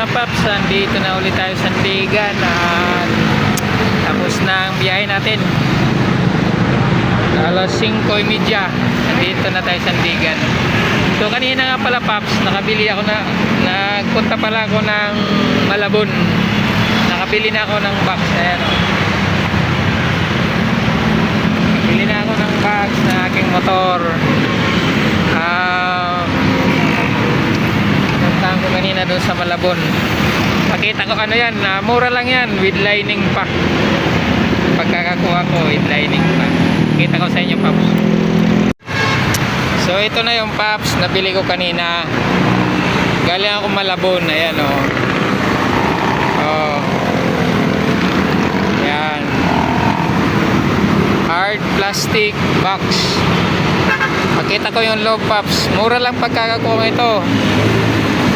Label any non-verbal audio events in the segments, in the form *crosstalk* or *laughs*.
mga paps, andito na ulit tayo sa Sandigan at tapos na ang biyahe natin. Alas 5.30, andito na tayo sa Sandigan. So kanina nga pala paps, nakabili ako na, nagpunta pala ako ng Malabon. Nakabili na ako ng box, ayan o. Bili na ako ng box na aking motor. Ah, ko kanina doon sa Malabon. Pakita ko ano yan, ah, mura lang yan with lining pa. Pagkakakuha ko with lining pa. Kita ko sa inyo, Paps. So ito na yung Paps na bili ko kanina. Galing ako Malabon, ayan o. Oh. oh. Yan. Hard plastic box. Pakita ko yung loob, Paps. Mura lang pagkakakuha ito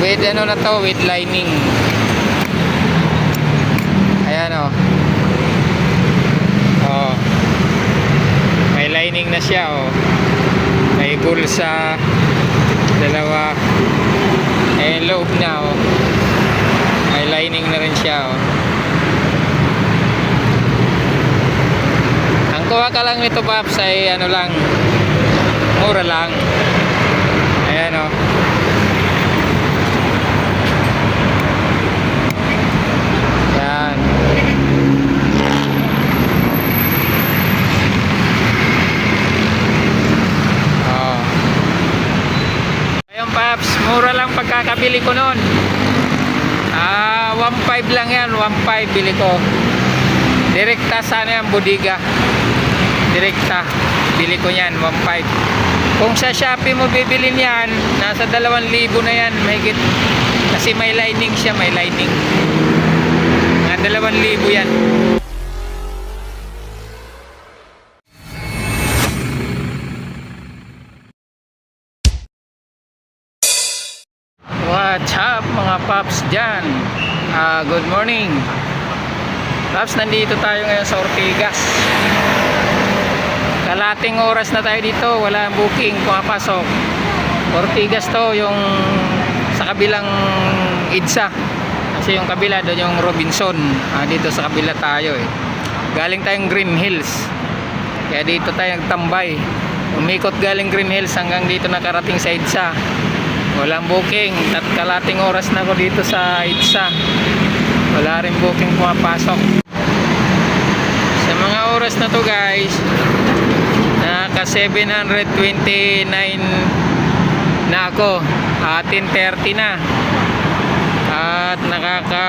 with ano na to with lining ayan o oh. may lining na siya oh. may bulsa dalawa eh loob na oh. may lining na rin siya oh. ang kuha ka lang nito paps ay ano lang mura lang ayan oh. Yan. Oh. Ayun Paps, mura lang pagkakabili ko noon. Ah, 1.5 lang yan, 1.5 bili ko. Direkta sana yan, bodega. Direkta, bili ko yan, 1.5. Kung sa Shopee mo bibili niyan, nasa 2,000 na yan, mahigit. Kasi may lining siya, may lining. Mga 2,000 yan. Paps dyan? Ah, good morning. Paps, nandito tayo ngayon sa Ortigas. Kalating oras na tayo dito, wala booking, pumapasok. Ortigas to, yung sa kabilang IDSA. Kasi yung kabila doon yung Robinson. Ah, dito sa kabila tayo eh. Galing tayong Green Hills. Kaya dito tayo nagtambay. Umikot galing Green Hills hanggang dito nakarating sa IDSA walang booking. At kalating oras na ako dito sa ITSA wala rin booking pumapasok. Sa mga oras na to guys naka 729 na ako. At 10.30 na. At nakaka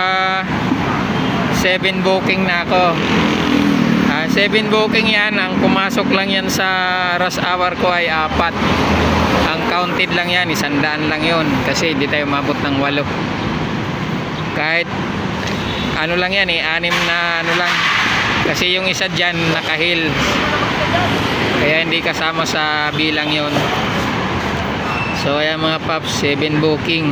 7 booking na ako. Ah, 7 booking yan. Ang pumasok lang yan sa rush hour ko ay 4 counted lang yan, isandaan lang yon Kasi hindi tayo mabot ng walo. Kahit ano lang yan eh, anim na ano lang. Kasi yung isa dyan nakahil. Kaya hindi kasama sa bilang yon So ayan mga paps, 7 booking.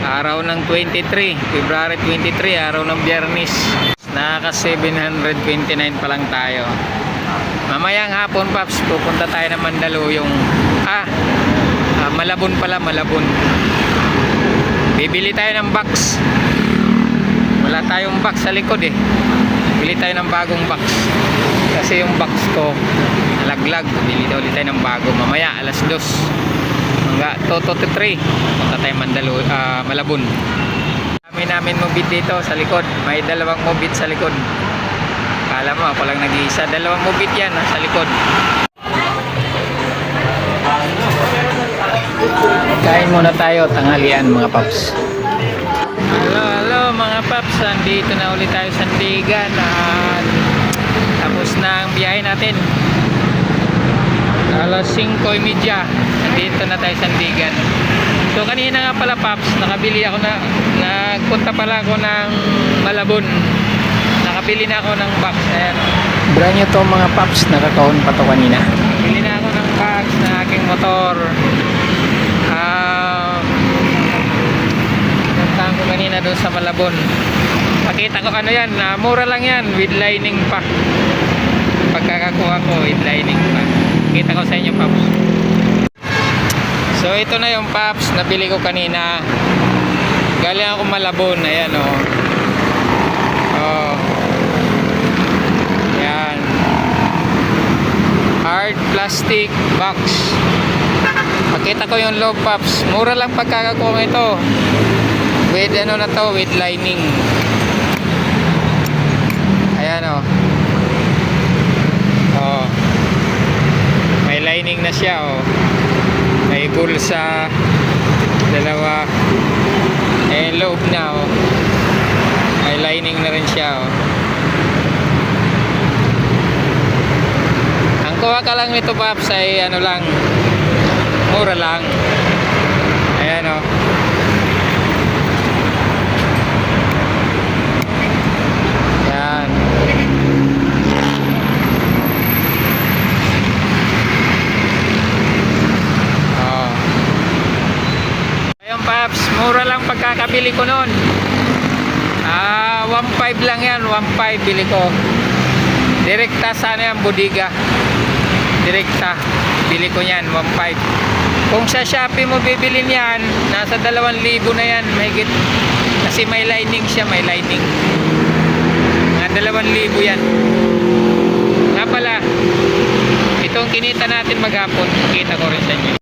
Araw ng 23, February 23, araw ng biyernes. Nakaka 729 pa lang tayo. Mamayang hapon paps, pupunta tayo ng Mandaluyong. Ah, ah, Malabon pala, Malabon. Bibili tayo ng box. Wala tayong box sa likod eh. Bili tayo ng bagong box. Kasi yung box ko nalaglag. Bili ulit tayo ng bago. Mamaya alas 2. Hangga 2 to 3. Punta tayo Mandalo, ah, Malabon. Kami namin mobit dito sa likod. May dalawang mobit sa likod. Kala mo ako lang nag-iisa. Dalawang mobit yan ah, sa likod. Kain muna tayo tanghalian mga paps. Hello, hello mga paps. Andito na ulit tayo sa Sandigan at tapos na ang biyahe natin. Alas 5.30. Andito na tayo sa Sandigan. So kanina nga pala paps, nakabili ako na nagpunta pala ako ng Malabon. Nakabili na ako ng box. Ayan. Brand new to mga paps, nakakaon pa to kanina. Bili na ako ng box na aking motor. Ah, Puntahan ko kanina doon sa Malabon. Pakita ko ano yan, ah, mura lang yan with lining pa. Pagkakakuha ko with lining pa. Kita ko sa inyo, Paps. So ito na yung Paps na bili ko kanina. Galing ako Malabon. Ayan o. Oh. Yan. Hard plastic box. Pakita ko yung log pops. Mura lang pagkakakuha ito. With ano na to, with lining. Ayan o. Oh. May lining na siya oh. May bulsa dalawa. Eh loob na oh. May lining na rin siya oh. Ang kuha ka lang nito Paps ay ano lang mura lang. Ayan oh. Yan. Oh. Ayun Paps, mura lang pagkakabili ko noon. Ah, 1.5 lang yan, 1.5 bili ko. Direkta sana yan, budiga. Direkta, bili ko yan, 1.5. Kung sa Shopee mo bibili niyan, nasa 2,000 na yan, mahigit. Kasi may lining siya, may lining. Mga 2,000 yan. Nga pala, itong kinita natin maghapon, kita ko rin sa inyo.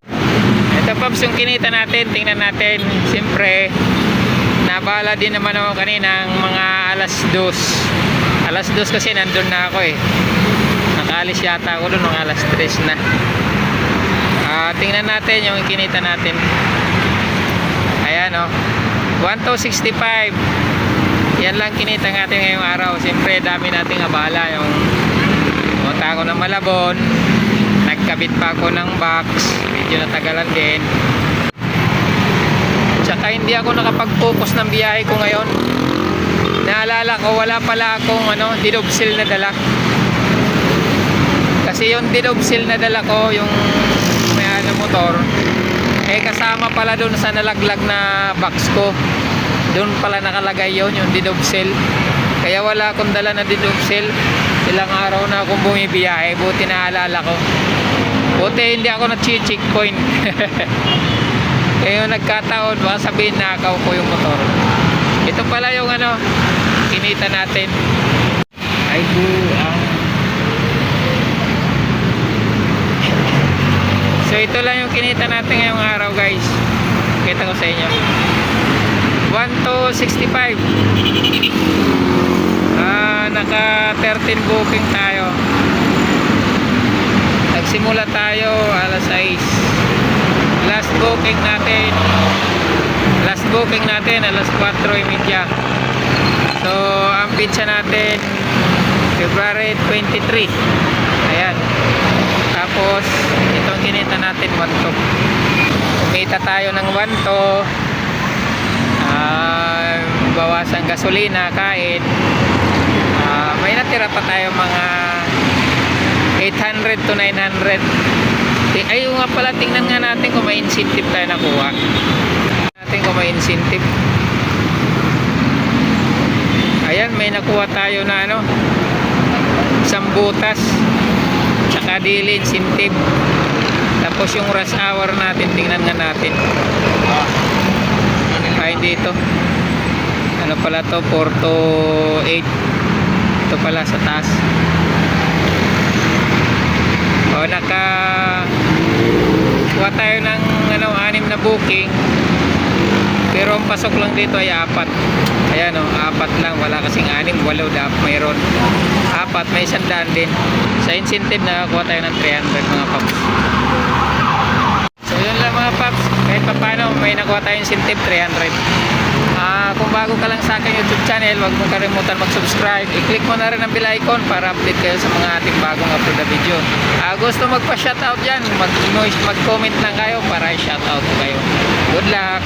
Ito Pops, yung kinita natin, tingnan natin. Siyempre, nabala din naman ako kanina ng mga alas dos. Alas dos kasi nandun na ako eh. Nakaalis yata ako doon ng alas tres na. Ah, tingnan natin yung kinita natin. Ayan oh. 1265. Yan lang kinita natin ngayong araw. Siyempre, dami nating abala. Yung punta ako ng Malabon. Nagkabit pa ako ng box. Medyo natagalan din. Tsaka hindi ako nakapag-focus ng biyahe ko ngayon. Naalala ko, wala pala akong ano, dinobsil na dala. Kasi yung dinobsil na dala ko, yung may ano motor, eh kasama pala doon sa nalaglag na box ko. Doon pala nakalagay yon yung dinobsil. Kaya wala akong dala na dinobsil. Ilang araw na akong bumibiyahe, buti naalala ko. Buti hindi ako na-checkpoint. Kaya *laughs* yung nagkataon, baka sabihin nakaw ko yung motor. Ito pala yung ano, kinita natin. Ay buang. So ito lang yung kinita natin ngayong araw guys. Kita ko sa inyo. 1 to 65. Ah, naka 13 booking tayo. Nagsimula tayo alas 6. Last booking natin. Last booking natin alas 4.30. So, ang pizza natin February 23. Ayan. Tapos, itong kinita natin 1 to. Kumita tayo ng 1 to. Ah, bawasan gasolina, kain. Ah, may natira pa tayo mga 800 to 900. Ti- Ay, nga pala, tingnan nga natin kung may incentive tayo nakuha. Natin kung may incentive. Ayan, may nakuha tayo na ano, isang butas, tsaka daily incentive. Tapos yung rush hour natin, tingnan nga natin. Ay, dito. Ano pala to? 4 to 8. Ito pala sa taas. O, naka kuha tayo ng ano, anim na booking. Pero ang pasok lang dito ay apat. Ayan o, apat lang. Wala kasing anim. Walo dapat mayroon. Apat, may isang daan din. Sa incentive na kuha tayo ng 300 mga paps. So yun lang mga paps. Kahit pa paano, may nakuha tayong incentive 300. Ah, kung bago ka lang sa aking YouTube channel, huwag mong kalimutan mag-subscribe. I-click mo na rin ang bell icon para update kayo sa mga ating bagong upload na video. Ah, gusto magpa-shoutout dyan, mag- mag-comment lang kayo para i-shoutout ko kayo. Good luck!